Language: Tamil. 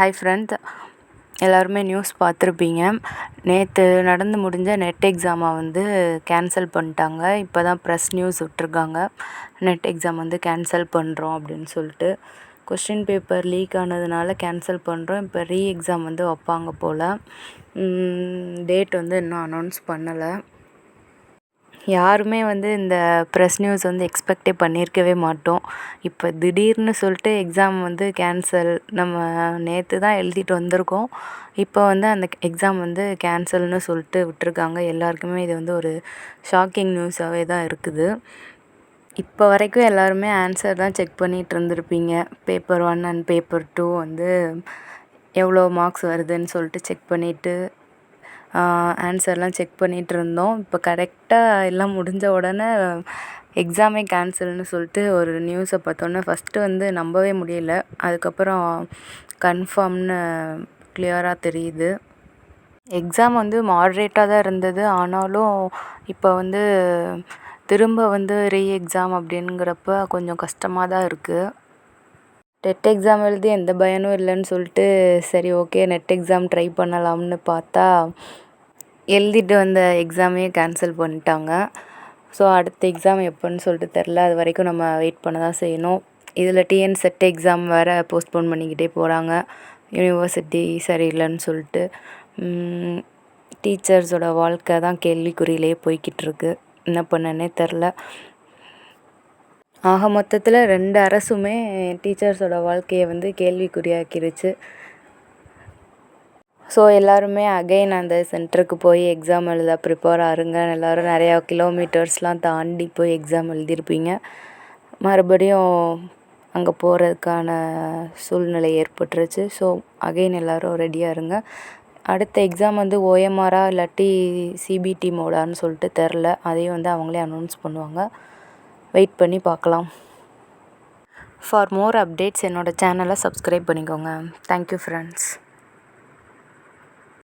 ஹாய் ஃப்ரெண்ட்ஸ் எல்லாருமே நியூஸ் பார்த்துருப்பீங்க. நேற்று நடந்து முடிஞ்ச நெட் எக்ஸாமை வந்து கேன்சல் பண்ணிட்டாங்க. இப்போ தான் ப்ரெஸ் நியூஸ் விட்ருக்காங்க நெட் எக்ஸாம் வந்து கேன்சல் பண்ணுறோம் அப்படின்னு சொல்லிட்டு. கொஸ்டின் பேப்பர் லீக் ஆனதுனால கேன்சல் பண்ணுறோம் இப்போ ரீ எக்ஸாம் வந்து வைப்பாங்க போல். டேட் வந்து இன்னும் அனௌன்ஸ் பண்ணலை. யாருமே வந்து இந்த ப்ரெஸ் நியூஸ் வந்து எக்ஸ்பெக்டே பண்ணியிருக்கவே மாட்டோம். இப்போ திடீர்னு சொல்லிட்டு எக்ஸாம் வந்து கேன்சல் நம்ம நேற்று தான் எழுதிட்டு வந்திருக்கோம். இப்போ வந்து அந்த எக்ஸாம் வந்து கேன்சல்னு சொல்லிட்டு விட்டுருக்காங்க. எல்லாருக்குமே இது வந்து ஒரு ஷாக்கிங் நியூஸாகவே தான் இருக்குது. இப்போ வரைக்கும் எல்லாருமே ஆன்சர் தான் செக் பண்ணிகிட்டு இருந்திருப்பீங்க. Paper one and paper two வந்து எவ்வளோ மார்க்ஸ் வருதுன்னு சொல்லிட்டு செக் பண்ணிவிட்டு ஆன்சர்லாம் செக் பண்ணிகிட்டு இருந்தோம் இப்போ கரெக்டாக எல்லாம் முடிஞ்ச உடனே எக்ஸாமே கேன்சல்னு சொல்லிட்டு ஒரு நியூஸை பார்த்தோன்னே ஃபஸ்ட்டு வந்து நம்பவே முடியல. அதுக்கப்புறம் கன்ஃபார்ம்னு கிளியராக தெரியுது. எக்ஸாம் வந்து மாட்ரேட்டாக தான் இருந்தது. ஆனாலும் இப்போ வந்து திரும்ப வந்து ரீ எக்ஸாம் அப்படிங்கிறப்ப கொஞ்சம் கஷ்டமாக தான் இருக்குது டெட் எக்ஸாம் எழுதி எந்த பயனும் இல்லைன்னு சொல்லிட்டு சரி ஓகே நெட் எக்ஸாம் ட்ரை பண்ணலாம்னு பார்த்தா எழுதிட்டு வந்த எக்ஸாமே கேன்சல் பண்ணிட்டாங்க. ஸோ அடுத்த எக்ஸாம் எப்போன்னு சொல்லிட்டு தெரில அது வரைக்கும் நம்ம வெயிட் பண்ண தான் செய்யணும். இதில் டிஎன் செட் எக்ஸாம் வேறு போஸ்ட்போன் பண்ணிக்கிட்டே போகிறாங்க யூனிவர்சிட்டி சரியில்லைன்னு சொல்லிட்டு டீச்சர்ஸோட வாழ்க்கை தான் கேள்விக்குறியிலே போய்கிட்டுருக்கு என்ன பண்ணனே தெரில ஆக மொத்தத்தில் ரெண்டு அரசுமே டீச்சர்ஸோட வாழ்க்கையை வந்து கேள்விக்குறியாக்கிருச்சு. ஸோ எல்லாருமே அகைன் அந்த சென்டருக்கு போய் எக்ஸாம் எழுத ப்ரிப்பேர் ஆகுங்க எல்லோரும் நிறையா கிலோமீட்டர்ஸ்லாம் தாண்டி போய் எக்ஸாம் எழுதியிருப்பீங்க மறுபடியும் அங்கே போகிறதுக்கான சூழ்நிலை ஏற்பட்டுருச்சு. ஸோ அகைன் எல்லோரும் ரெடியாக இருங்க. அடுத்த எக்ஸாம் வந்து ஓஎம்ஆரா இல்லாட்டி சிபிடி மோடான்னு சொல்லிட்டு தெரில அதையும் வந்து அவங்களே அனௌன்ஸ் பண்ணுவாங்க. வெயிட் பண்ணி பார்க்கலாம். ஃபார் மோர் அப்டேட்ஸ் என்னோடய சேனலை சப்ஸ்கிரைப் பண்ணிக்கோங்க. Thank you friends